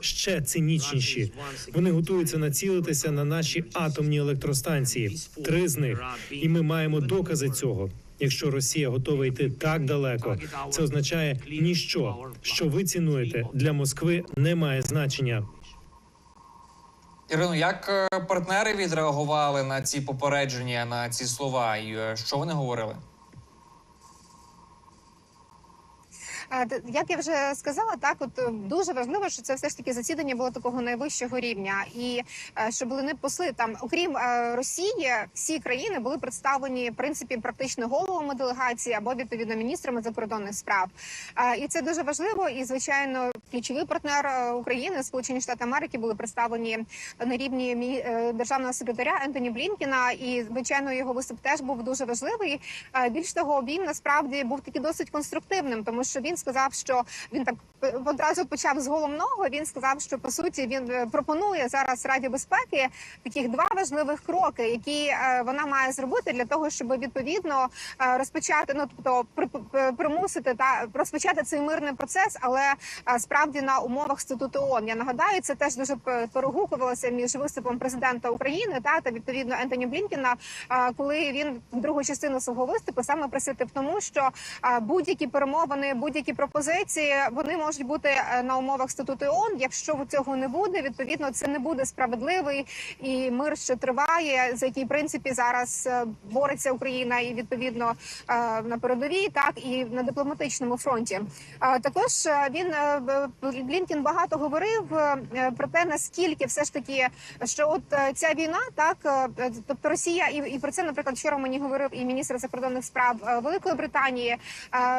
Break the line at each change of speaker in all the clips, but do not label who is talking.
ще цинічніші. Вони готуються націлитися на наші атомні електростанції. Три з них, і ми маємо докази цього. Якщо Росія готова йти так далеко, це означає ніщо, що ви цінуєте для Москви, не має значення.
Ірино, як е, партнери відреагували на ці попередження, на ці слова, і е, що вони говорили?
Е, д- Як я вже сказала, так от е, дуже важливо, що це все ж таки засідання було такого найвищого рівня, і що були не посли там, окрім е, Росії, всі країни були представлені в принципі практично головами делегації або відповідно міністрами закордонних справ. І це дуже важливо. І звичайно, ключовий партнер е, України, Сполучені Штати Америки, були представлені на рівні е, державного секретаря Ентоні Блінкіна. І звичайно, його виступ теж був дуже важливий. Більш того, він насправді був такий досить конструктивним, тому що він сказав, що він так одразу почав з головного. Він сказав, що по суті він е, пропонує зараз Раді безпеки таких два важливих кроки, які е, вона має зробити для того, щоб відповідно е, розпочати, ну тобто при- при- примусити та розпочати цей мирний процес, але справді на умовах статуту ООН. Я нагадаю, це теж дуже перегукувалося між виступом президента України та та відповідно Ентоні Блінкіна, коли він другу частину свого виступу саме присвятив тому, що будь-які перемовини, будь-які пропозиції вони можуть бути е, на умовах статуту ООН. Якщо цього не буде, відповідно це не буде справедливий і мир, що триває, за який принципі зараз е, бореться Україна, і відповідно е, на передовій, так і на дипломатичному фронті. Також він Блінкін багато говорив про те, наскільки все ж таки, що от ця війна, так тобто Росія, і, і про це, наприклад, вчора мені говорив і міністр закордонних справ Великої Британії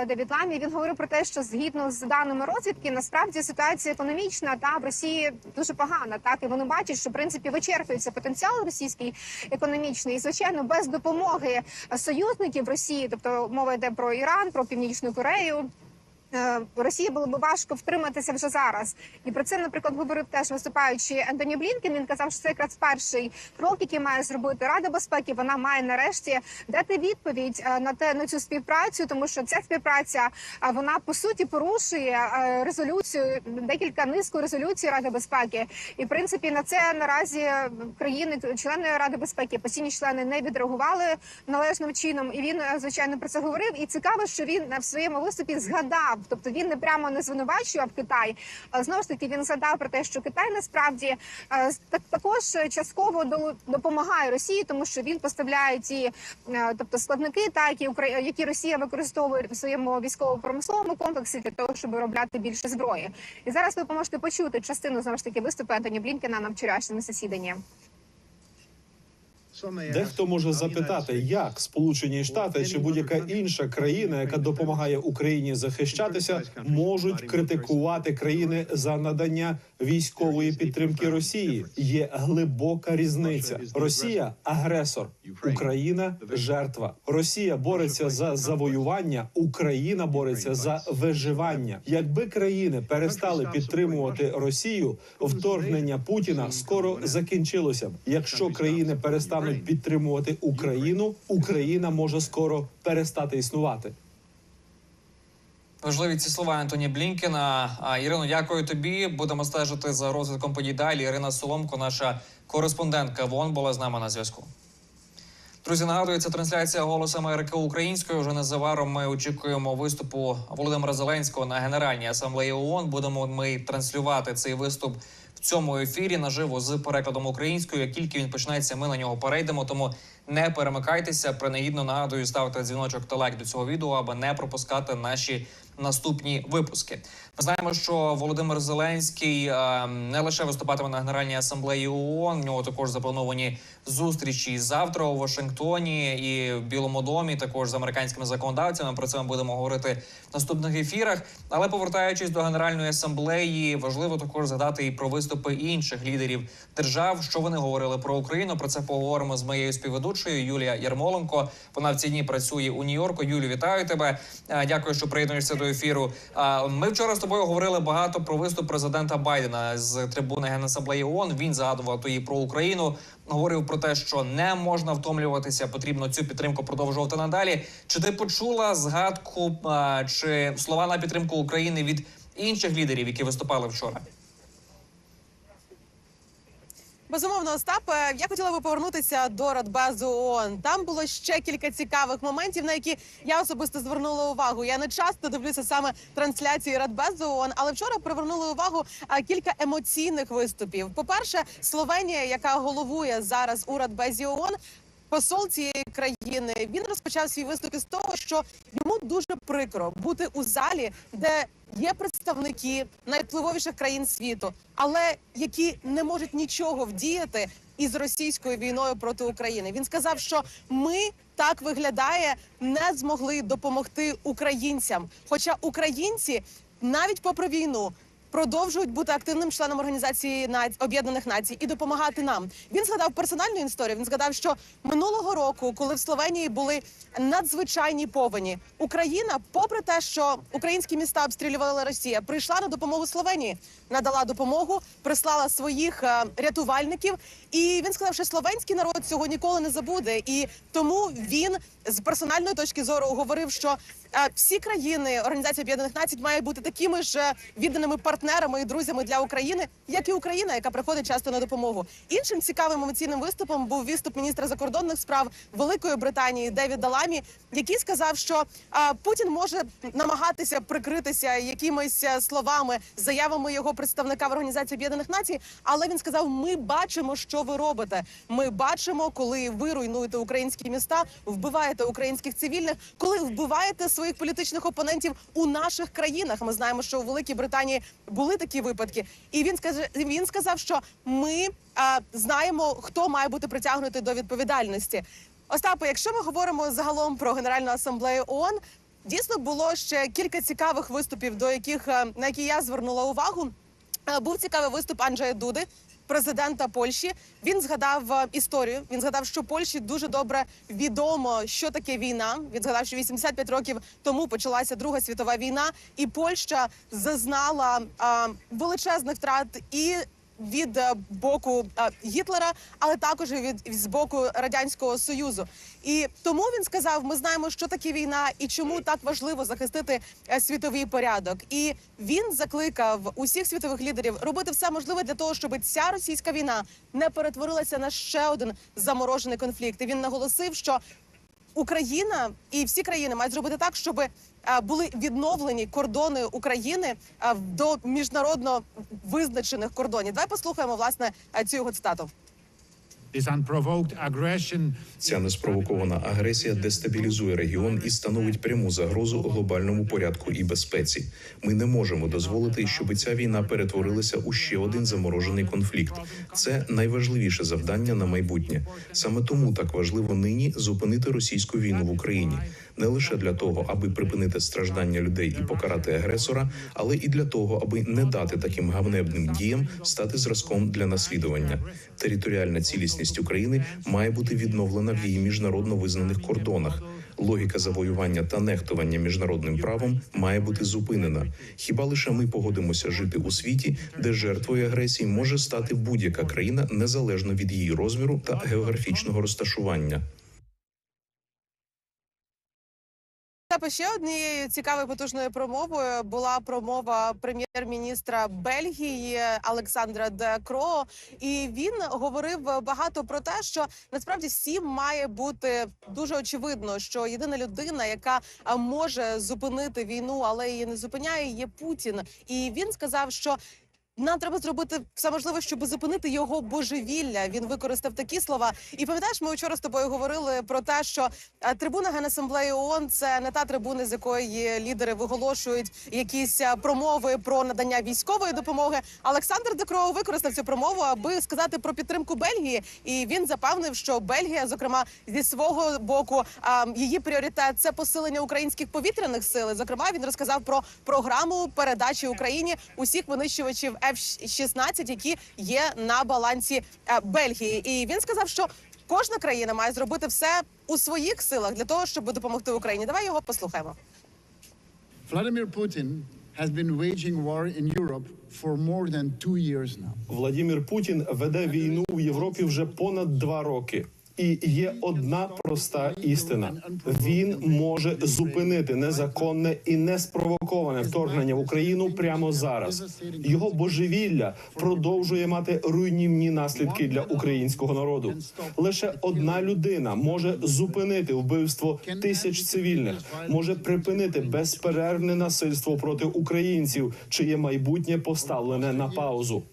Девід Ламі. Він говорив про те, що згідно з даними розвідки, насправді ситуація економічна та в Росії дуже погана. Так і вони бачать, що в принципі вичерпується потенціал російський економічний, і звичайно, без допомоги союзників Росії, тобто мова йде про Іран, про Північну Корею. Е, Росії було б важко втриматися вже зараз, і про це, наприклад, говорив теж виступаючи Ентоні Блінкен. Він казав, що це якраз перший крок, який має зробити Рада безпеки. Вона має нарешті дати відповідь е, на те на цю співпрацю, тому що ця співпраця е, вона по суті порушує резолюцію декілька низку резолюцій Ради безпеки. І в принципі на це наразі країни, члени Ради безпеки, постійні члени не відреагували належним чином. І він звичайно про це говорив. І цікаво, що він в своєму виступі згадав, тобто він не прямо не звинувачував Китай. Знову ж таки він згадав про те, що Китай насправді так також частково до- допомагає Росії, тому що він поставляє ті, е, тобто складники, та які які Росія використовує в своєму військово-промисловому комплексі для того, щоб виробляти більше зброї. І зараз ви поможете почути частину знову ж таки виступу Антоні Блінкена на вчорашньому засіданні.
Дехто може запитати, як Сполучені Штати чи будь-яка інша країна, яка допомагає Україні захищатися, можуть критикувати країни за надання військової підтримки Росії. Є глибока різниця. Росія агресор, Україна жертва. Росія бореться за завоювання, Україна бореться за виживання. Якби країни перестали підтримувати Росію, вторгнення Путіна скоро закінчилося. Якщо країни перестануть підтримувати Україну, Україна може скоро перестати існувати.
Важливі ці слова Антоні Блінкена. Ірино, дякую тобі. Будемо стежити за розвитком подій далі. Ірина Соломко, наша кореспондентка в ООН, була з нами на зв'язку. Друзі, нагадую, це трансляція «Голос Америки українською. Вже незабаром ми очікуємо виступу Володимира Зеленського на Генеральній асамблеї ООН. Будемо ми транслювати цей виступ в цьому ефірі наживо з перекладом українською. Як тільки він почнеться, ми на нього перейдемо. Тому не перемикайтеся. Принагідно нагадую, ставте дзвіночок та лайк до цього відео, аби не пропускати наші наступні випуски. Ми знаємо, що Володимир Зеленський е, не лише виступатиме на Генеральній асамблеї ООН, в нього також заплановані зустрічі завтра у Вашингтоні і в Білому домі, також з американськими законодавцями. Про це ми будемо говорити в наступних ефірах. Але повертаючись до Генеральної асамблеї, важливо також згадати і про виступи інших лідерів держав. Що вони говорили про Україну? Про це поговоримо з моєю співведучою Юлія Ярмоленко. Вона в ці дні працює у Нью-Йорку. Юлі, вітаю тебе. Дякую, що приєднуєшся до ефіру. Ми вчора з тобою говорили багато про виступ президента Байдена з трибуни Генасамблеї ООН. Він згадував тоді про Україну. Говорив про те, що не можна втомлюватися, потрібно цю підтримку продовжувати надалі. Чи ти почула згадку чи слова на підтримку України від інших лідерів, які виступали вчора?
Безумовно, Остап, е, я хотіла би повернутися до Радбезу ООН. Там було ще кілька цікавих моментів, на які я особисто звернула увагу. Я не часто дивлюся саме трансляції Радбезу ООН, але вчора привернули увагу кілька емоційних виступів. По перше, Словенія, яка головує зараз у Радбезі ООН, Посол цієї країни він розпочав свій виступ із того, що йому дуже прикро бути у залі, де є представники найвпливовіших країн світу, але які не можуть нічого вдіяти із російською війною проти України. Він сказав, що ми так виглядає, не змогли допомогти українцям. Хоча українці навіть попри війну. Продовжують бути активним членом організації Об'єднаних Націй і допомагати нам. Він згадав персональну історію. Він згадав, що минулого року, коли в Словенії були надзвичайні повені, Україна, попри те, що українські міста обстрілювала Росія, прийшла на допомогу Словенії, надала допомогу, прислала своїх е, рятувальників. І він сказав, що словенський народ цього ніколи не забуде. І тому він з персональної точки зору говорив, що е, всі країни Організації Об'єднаних Націй мають бути такими ж е, відданими партнерами і друзями для України, як і Україна, яка приходить часто на допомогу. Іншим цікавим емоційним виступом був виступ міністра закордонних справ Великої Британії Девіда Ламі, який сказав, що е, Путін може намагатися прикритися якимись словами, заявами його представника в Організації Об'єднаних Націй, але він сказав: Ми бачимо, що ви робите. Ми бачимо, коли ви руйнуєте українські міста, вбиваєте українських цивільних, коли вбиваєте своїх політичних опонентів у наших країнах. Ми знаємо, що у Великій Британії були такі випадки, і він скаже, він сказав, що ми а, знаємо, хто має бути притягнутий до відповідальності. Остапе, якщо ми говоримо загалом про Генеральну асамблею ООН, дійсно було ще кілька цікавих виступів, до яких е, на які я звернула увагу. Е, Був цікавий виступ Анджея Дуди, президента Польщі. Він згадав е, історію. Він згадав, що Польщі дуже добре відомо, що таке війна. Він згадав, що 85 років тому почалася Друга світова війна, і Польща зазнала е, величезних втрат і. Від е, боку е, Гітлера, але також від з боку радянського союзу, і тому він сказав: ми знаємо, що таке війна і чому так важливо захистити е, світовий порядок. І він закликав усіх світових лідерів робити все можливе для того, щоб ця російська війна не перетворилася на ще один заморожений конфлікт. І він наголосив, що Україна і всі країни мають зробити так, щоб е, були відновлені кордони України е, до міжнародно визначених кордонів. Давай послухаємо власне е, цю його цитату.
Ця неспровокована агресія дестабілізує регіон і становить пряму загрозу глобальному порядку і безпеці. Ми не можемо дозволити, щоб ця війна перетворилася у ще один заморожений конфлікт. Це найважливіше завдання на майбутнє. Саме тому так важливо нині зупинити російську війну в Україні не лише для того, аби припинити страждання людей і покарати агресора, але і для того, аби не дати таким гавнебним діям стати зразком для наслідування. Територіальна цілісність України має бути відновлена в її міжнародно визнаних кордонах. Логіка завоювання та нехтування міжнародним правом має бути зупинена. Хіба лише ми погодимося жити у світі, де жертвою агресії може стати будь-яка країна незалежно від її розміру та географічного розташування.
Та ще однією цікавою потужною промовою була промова прем'єр-міністра Бельгії Олександра Де Кроо. І він говорив багато про те, що насправді всім має бути дуже очевидно, що єдина людина, яка може зупинити війну, але її не зупиняє, є Путін. І він сказав, що. Нам треба зробити все можливе, щоб зупинити його божевілля. Він використав такі слова. І пам'ятаєш, ми вчора з тобою говорили про те, що е, трибуна Генасамблеї ООН – це не та трибуна, з якої лідери виголошують якісь е, промови про надання військової допомоги. Олександр Декро використав цю промову, аби сказати про підтримку Бельгії. І він запевнив, що Бельгія, зокрема, зі свого боку, її пріоритет це посилення українських повітряних сил. Зокрема, він розказав про програму передачі Україні усіх винищувачів F-16, які є на балансі е, Бельгії. І він сказав, що кожна країна має зробити все у своїх силах для того, щоб допомогти Україні. Давай його послухаємо.
Vladimir Putin has been waging war in Europe for more than two years now.
Владімір Путін веде війну в Європі вже понад два роки. І є одна проста істина: він може зупинити незаконне і неспровоковане вторгнення в Україну прямо зараз. Його божевілля продовжує мати руйнівні наслідки для українського народу. Лише одна людина може зупинити вбивство тисяч цивільних, може припинити безперервне насильство проти українців, чиє майбутнє поставлене на паузу.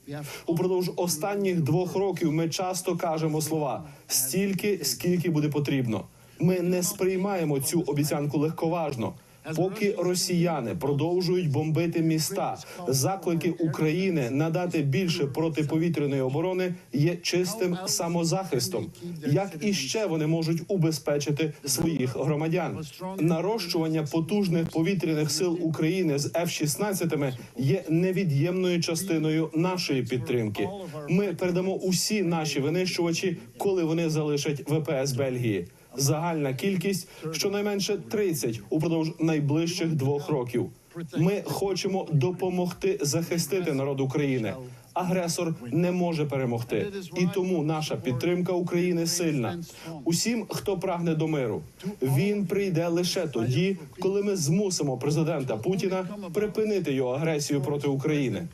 Упродовж останніх двох років ми часто кажемо слова стільки, скільки буде потрібно. Ми не сприймаємо цю обіцянку легковажно. Поки росіяни продовжують бомбити міста, заклики України надати більше протиповітряної оборони є чистим самозахистом. Як іще вони можуть убезпечити своїх громадян? Нарощування потужних повітряних сил України з F-16 є невід'ємною частиною нашої підтримки. Ми передамо усі наші винищувачі, коли вони залишать ВПС Бельгії. Загальна кількість щонайменше 30 упродовж найближчих двох років. Ми хочемо допомогти захистити народ України. Агресор не може перемогти, і тому наша підтримка України сильна. Усім, хто прагне до миру, він прийде лише тоді, коли ми змусимо президента Путіна припинити його агресію проти України.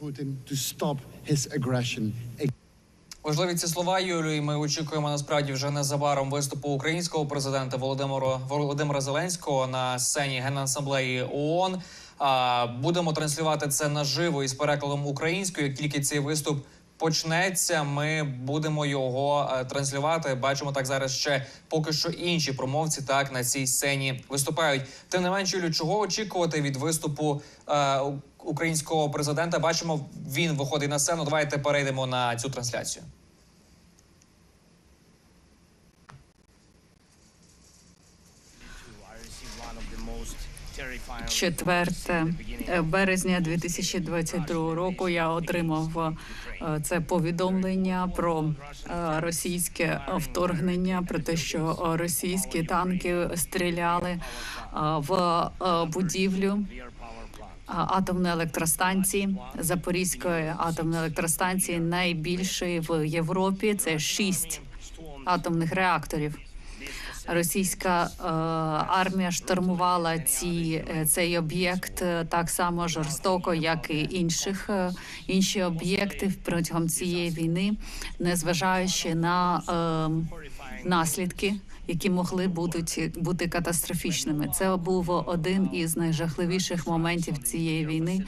Важливі ці слова, Юлію. і Ми очікуємо насправді вже незабаром виступу українського президента Володимира Володимира Зеленського на сцені генасамблеї ООН. Будемо транслювати це наживо із перекладом українською. Як тільки цей виступ почнеться, ми будемо його е, транслювати. Бачимо так зараз ще поки що інші промовці так на цій сцені виступають. Тим не менше, Юлю, чого очікувати від виступу е, українського президента? Бачимо, він виходить на сцену. Давайте перейдемо на цю трансляцію.
Четверте е, березня 2022 року я отримав е, це повідомлення про е, російське вторгнення, про те, що російські танки стріляли в будівлю атомної електростанції Запорізької атомної електростанції, найбільшої в Європі. Це шість атомних реакторів. Російська е, армія штурмувала ці, е, цей об'єкт е, так само жорстоко, як і інших інші об'єкти протягом цієї війни, незважаючи на е, наслідки, які могли будуть бути катастрофічними. Це був один із найжахливіших моментів цієї війни,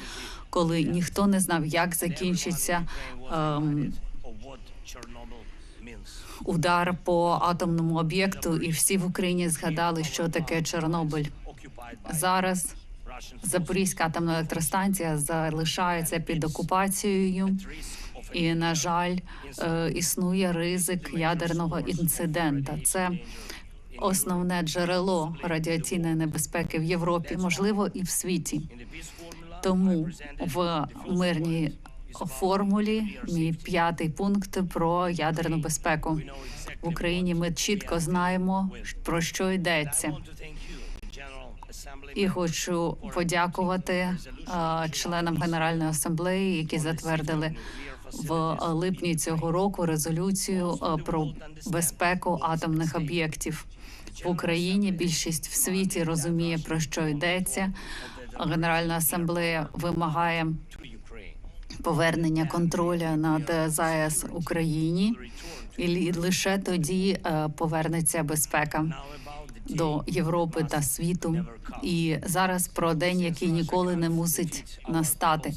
коли ніхто не знав, як закінчиться. ем, удар по атомному об'єкту, і всі в Україні згадали, що таке Чорнобиль. Зараз Запорізька атомна електростанція залишається під окупацією, і на жаль, е, існує ризик ядерного інцидента. Це основне джерело радіаційної небезпеки в Європі, можливо, і в світі. Тому в мирній формулі мій п'ятий пункт про ядерну безпеку в Україні. Ми чітко знаємо про що йдеться. І хочу подякувати членам Генеральної асамблеї, які затвердили в липні цього року резолюцію про безпеку атомних об'єктів в Україні. Більшість в світі розуміє про що йдеться. Генеральна асамблея вимагає повернення контроля над е, ЗАЕС Україні, і лише тоді е, повернеться безпека до Європи та світу. І зараз про день, який ніколи не мусить настати.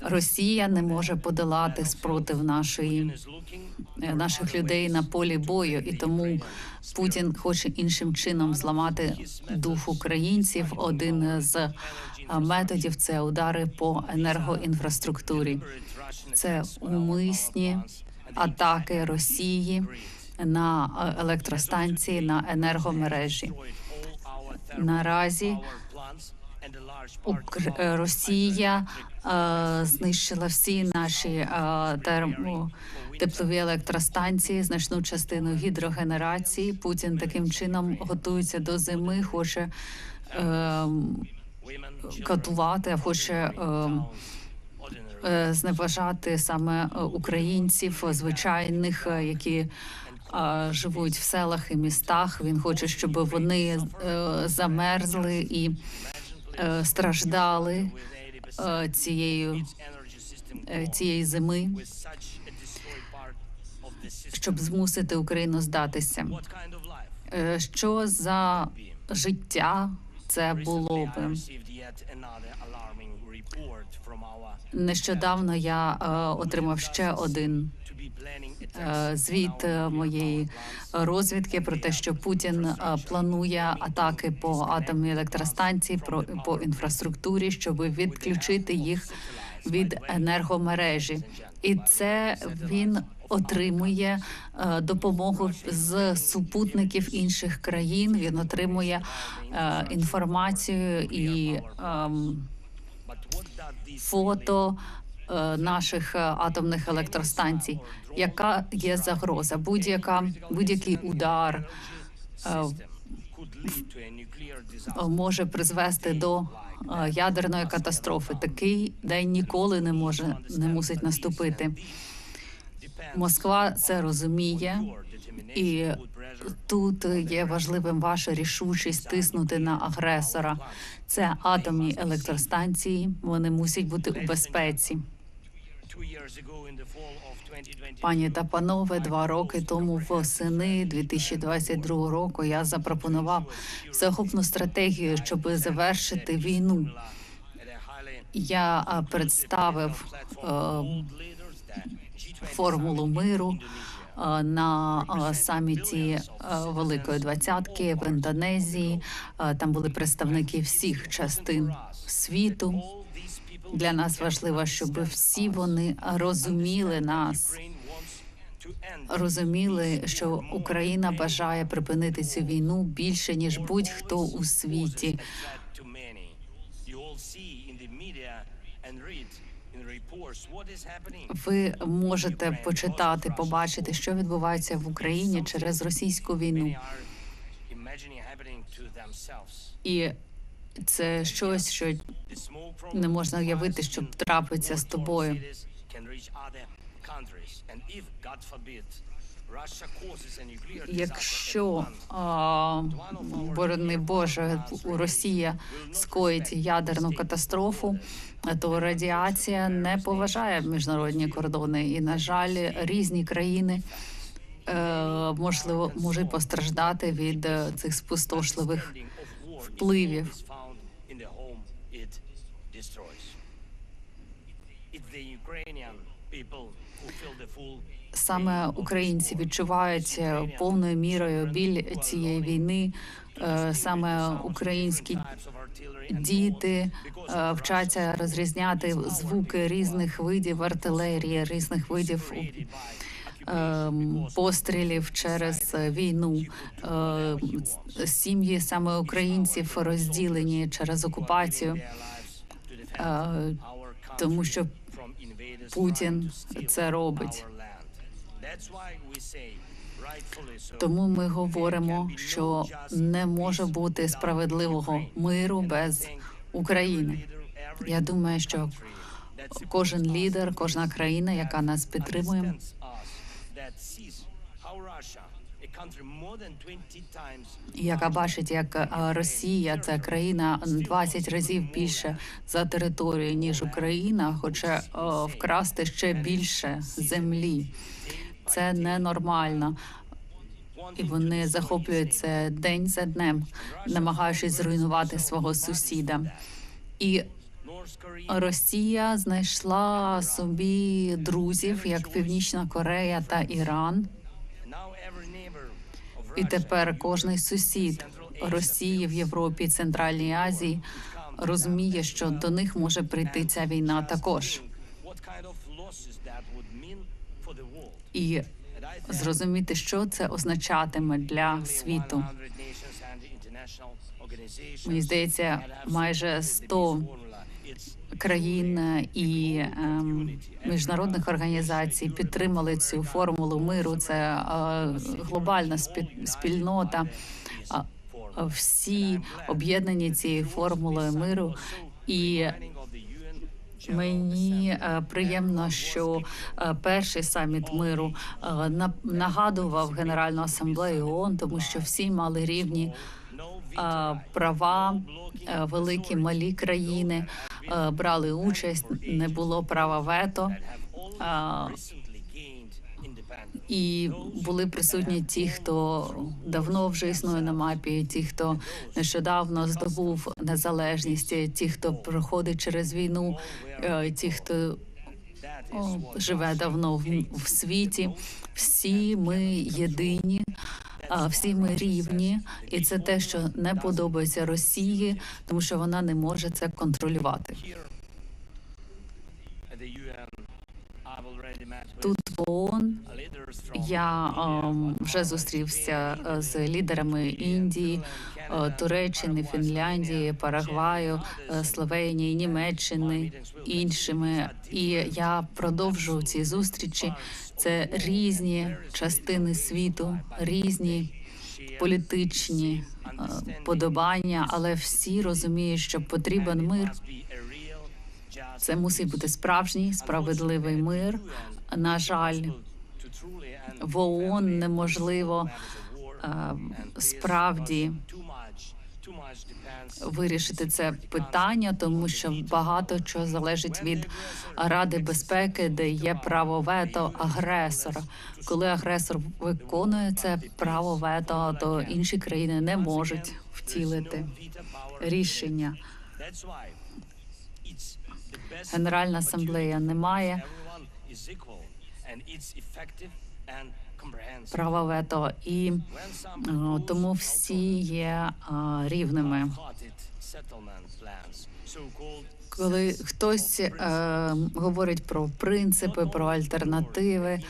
Росія не може подолати спротив нашої е, наших людей на полі бою, і тому Путін хоче іншим чином зламати дух українців. Один з методів це удари по енергоінфраструктурі. Це умисні атаки Росії на е, електростанції на енергомережі. Наразі е, Росія е, знищила всі наші е, термо теплові електростанції, значну частину гідрогенерації. Путін таким чином готується до зими, хоче е, катувати, хоче. Е, е, зневажати саме е, українців, звичайних, е, які живуть в селах і містах. Він хоче, щоб вони замерзли і страждали цією, цієї зими, щоб змусити Україну здатися. Що за життя це було би? Нещодавно я е, отримав ще один е, звіт моєї розвідки про те, що Путін е, планує атаки по атомній електростанції, про по інфраструктурі, щоб відключити їх від енергомережі, і це він отримує е, допомогу з супутників інших країн. Він отримує е, інформацію і ем, фото е, наших атомних електростанцій. Яка є загроза? Будь-яка будь-який удар може призвести до ядерної катастрофи. Такий день ніколи не може не мусить наступити. Москва це розуміє, і тут є важливим ваша рішучість тиснути на агресора. Це атомні електростанції. Вони мусять бути у безпеці. Пані та панове, два роки тому восени 2022 року я запропонував всеохопну стратегію, щоб завершити війну. Я представив е, формулу миру е, на е, саміті е, Великої Двадцятки в Індонезії. Там були представники всіх частин світу. Для нас важливо, щоб всі вони розуміли нас, розуміли, що Україна бажає припинити цю війну більше ніж будь-хто у світі. Ви можете почитати, побачити, що відбувається в Україні через російську війну. І це щось, що не можна уявити, що трапиться з тобою. Якщо а, борони Боже, Росія скоїть ядерну катастрофу, то радіація не поважає міжнародні кордони, і на жаль, різні країни е, можливо можуть постраждати від цих спустошливих впливів. Саме українці відчувають е, повною мірою біль цієї війни. Е, Саме українські діти е, вчаться розрізняти звуки різних видів артилерії, різних видів пострілів через війну. Сім'ї саме українців розділені через окупацію, тому що Путін це робить. Тому ми говоримо, що не може бути справедливого миру без України. Я думаю, що кожен лідер, кожна країна, яка нас підтримує, яка бачить, як Росія це країна 20 разів більше за територію ніж Україна, хоче вкрасти ще більше землі. Це ненормально. І вони захоплюють це день за днем, намагаючись зруйнувати свого сусіда. І Росія знайшла собі друзів, як Північна Корея та Іран. І тепер кожний сусід Росії в Європі, Центральній Азії розуміє, що до них може прийти ця війна також. І зрозуміти, що це означатиме для світу. Мені здається, майже 100 країн і ем, міжнародних організацій підтримали цю формулу миру. Це е, глобальна спільнота. Всі об'єднані цією формулою миру, і Мені е, приємно, що е, перший саміт миру е, на- нагадував Генеральну асамблею ООН, тому що всі мали рівні права, великі малі країни брали участь, не було права вето. І були присутні ті, хто давно вже існує на мапі, ті, хто нещодавно здобув незалежність, ті, хто проходить через війну, е, ті, хто живе давно в світі. Всі ми єдині, а всі ми рівні, і це те, що не подобається Росії, тому що вона не може це контролювати. Тут в ООН я ем, вже зустрівся е, з лідерами Індії, е, Туреччини, Фінляндії, Парагваю, е, Словенії, Німеччини, іншими. І я продовжу ці зустрічі. Це різні частини світу, різні політичні подобання, але всі розуміють, що потрібен мир. Це мусить бути справжній справедливий мир. На жаль, в ООН неможливо е, справді вирішити це питання, тому що багато чого залежить від Ради безпеки, де є право вето агресора. Коли агресор виконує це право вето, то інші країни не можуть втілити рішення. Генеральна асамблея не має права вето, і е, тому всі є е, рівними. Коли хтось е, говорить про принципи, про альтернативи,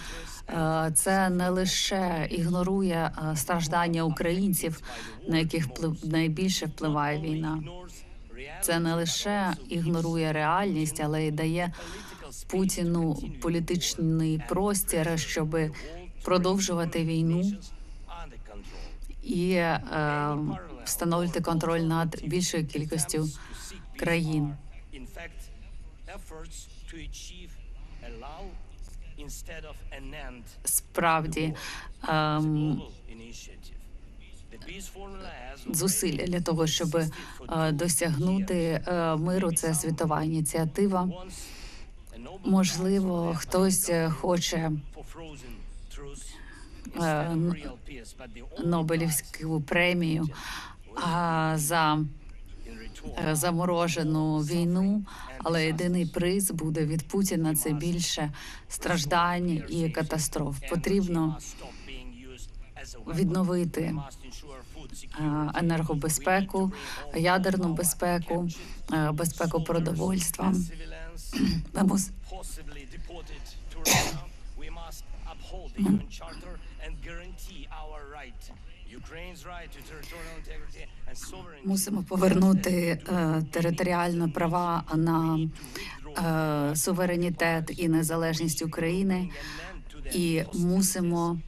це не лише ігнорує страждання українців, на яких найбільше впливає війна. Це не лише ігнорує реальність, але й дає Путіну політичний простір, щоб продовжувати війну і е, встановлювати контроль над більшою кількістю країн. Справді ем, зусилля для того, щоб е, досягнути е, миру, це світова ініціатива. Можливо, хтось е, хоче Нобелівську премію за заморожену війну, але єдиний приз буде від Путіна це більше страждань і катастроф. Потрібно відновити е, енергобезпеку, ядерну безпеку, е, безпеку продовольства. Ми мус- Мусимо повернути е, територіальні права на е, суверенітет і незалежність України, і мусимо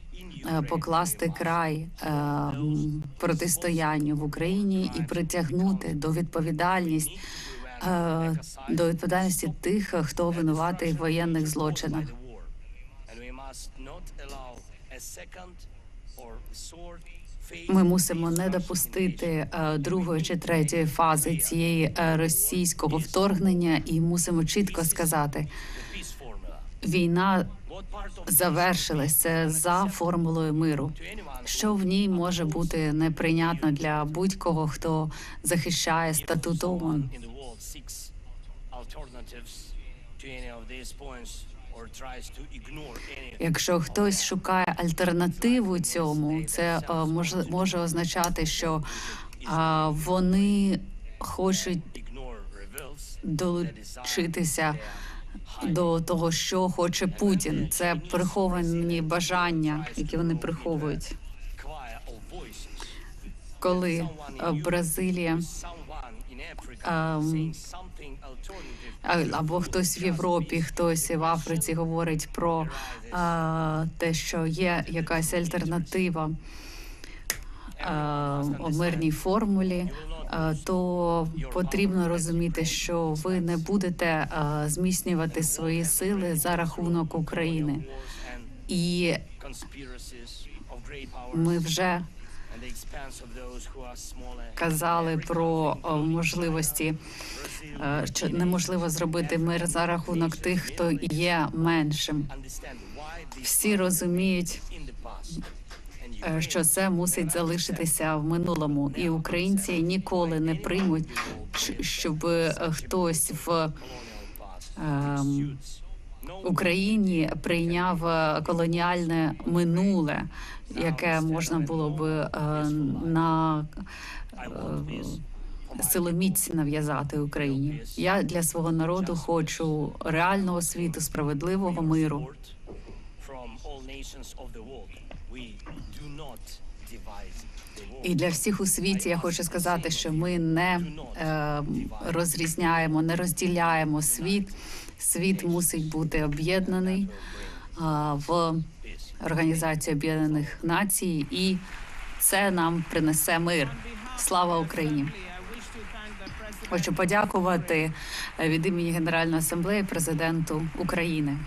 покласти край е, протистоянню в Україні і притягнути до відповідальність е, до відповідальності тих, хто винуватий в воєнних злочинах. Ми мусимо не допустити е, другої чи третьої фази цієї е, російського вторгнення, і мусимо чітко сказати, війна завершилась це за формулою миру. Що в ній може бути неприйнятно для будь-кого, хто захищає статут ООН. Якщо хтось шукає альтернативу цьому, це е, може, може означати, що вони хочуть долучитися до того, що хоче Путін. Це приховані бажання, які вони приховують. Коли е, Бразилія ем, а- або хтось в Європі, хтось в Африці говорить про е, те, що є якась альтернатива. е, мирній формулі, то потрібно розуміти, що ви не будете е, зміцнювати свої сили за рахунок України. І ми вже казали про е, можливості, е, що неможливо зробити мир за рахунок тих, хто є меншим. Всі розуміють, е, що це мусить залишитися в минулому, і українці ніколи не приймуть, щоб е, хтось в ем, Україні прийняв е, колоніальне минуле, яке можна було е, на е, силоміць нав'язати Україні. Я для свого народу хочу реального світу, справедливого миру. І для всіх у світі я хочу сказати, що ми не е, розрізняємо, не розділяємо світ. Світ мусить бути об'єднаний а, в Організацію Об'єднаних Націй, і це нам принесе мир. Слава Україні! Хочу подякувати е, від імені Генеральної асамблеї президенту України.